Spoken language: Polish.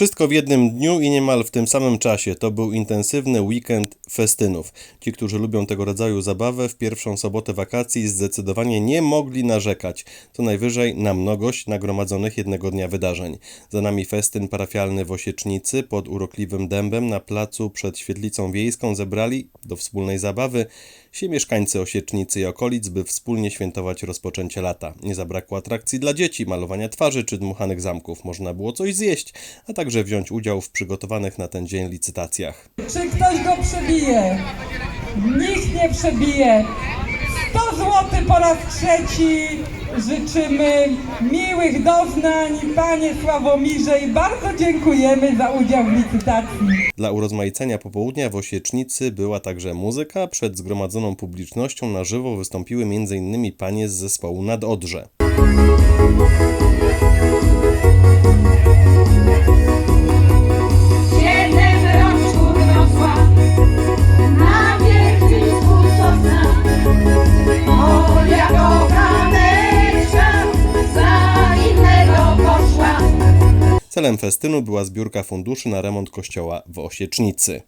Wszystko w jednym dniu i niemal w tym samym czasie. To był intensywny weekend festynów. Ci, którzy lubią tego rodzaju zabawę, w pierwszą sobotę wakacji zdecydowanie nie mogli narzekać. Co najwyżej na mnogość nagromadzonych jednego dnia wydarzeń. Za nami festyn parafialny w Osiecznicy pod urokliwym dębem na placu przed świetlicą wiejską zebrali do wspólnej zabawy się mieszkańcy Osiecznicy i okolic, by wspólnie świętować rozpoczęcie lata. Nie zabrakło atrakcji dla dzieci, malowania twarzy czy dmuchanych zamków. Można było coś zjeść, a także wziąć udział w przygotowanych na ten dzień licytacjach. Czy ktoś go przebije? Nikt nie przebije. 100 zł po raz trzeci. Życzymy miłych doznań, panie Sławomirze, i bardzo dziękujemy za udział w licytacji. Dla urozmaicenia popołudnia w Osiecznicy była także muzyka. Przed zgromadzoną publicznością na żywo wystąpiły m.in. panie z zespołu Nadodrze. Siedem Celem festynu była zbiórka funduszy na remont kościoła w Osiecznicy.